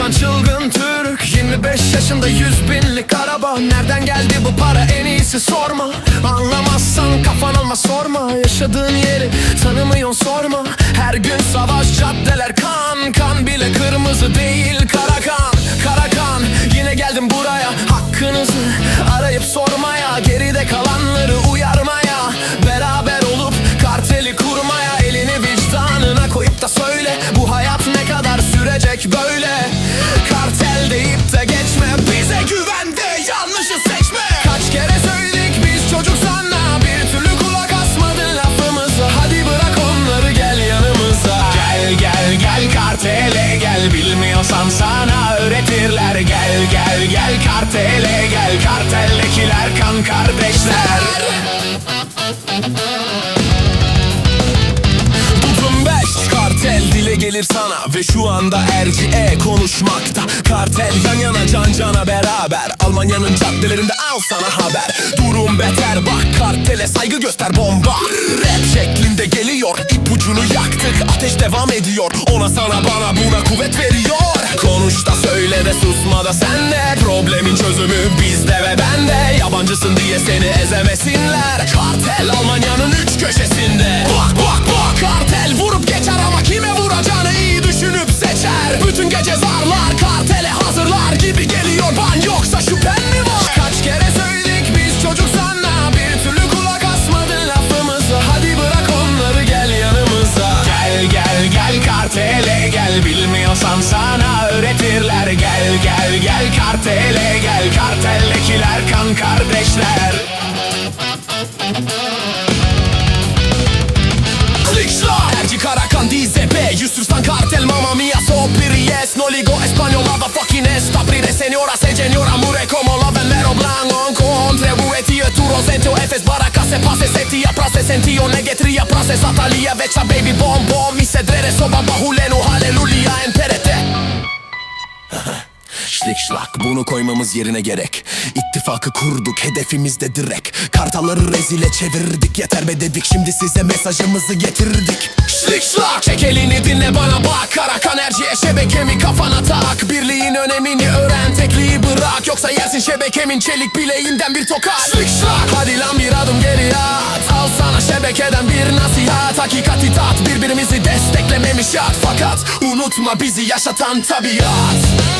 çıkan çılgın Türk. 25 yaşında 100 binlik araba. Nereden geldi bu para? En iyisi sorma. Anlamazsan kafan alma sorma. Yaşadığın yeri tanımıyorsun sorma. Her gün savaş caddeler Kan Kan kardeşler. Uzun beş kartel dile gelir sana Ve şu anda RGE konuşmakta. Kartel yan yana can cana beraber. Almanya'nın caddelerinde al sana haber. Durum beter bak kartele saygı göster bomba. Rap şeklinde geliyor ipucunu yaktık Ateş devam ediyor. Ona sana bana buna kuvvet veriyor. Konuş da söyle de susma da sen de. Problemin çözümü Yabancısın diye seni ezemesinler. Kartel Almanya'nın üç digo español motherfucking es Aprire señora, se geniora, mure como love mero blanco. Entre ue tio e turo sentio efes barakase pase Setia prase sentio negetrija prase Satalia veća baby bom bom Mi sedere, drere soba bahulenu haleluja Entero Şlik şlak bunu koymamız yerine gerek. İttifakı kurduk hedefimiz de direkt Kartalları rezile çevirdik yeter be dedik. Şimdi size mesajımızı getirdik. Şlik şlak! Çek elini dinle bana bak. Karakan erciye şebekemi kafana tak. Birliğin önemini öğren tekliği bırak. Yoksa yersin şebekemin çelik bileğinden bir tokat. Şlik şlak! Hadi lan bir adım geri at. Al sana şebekeden bir nasihat. Hakikati tat birbirimizi desteklememiz şart. Fakat unutma bizi yaşatan tabiat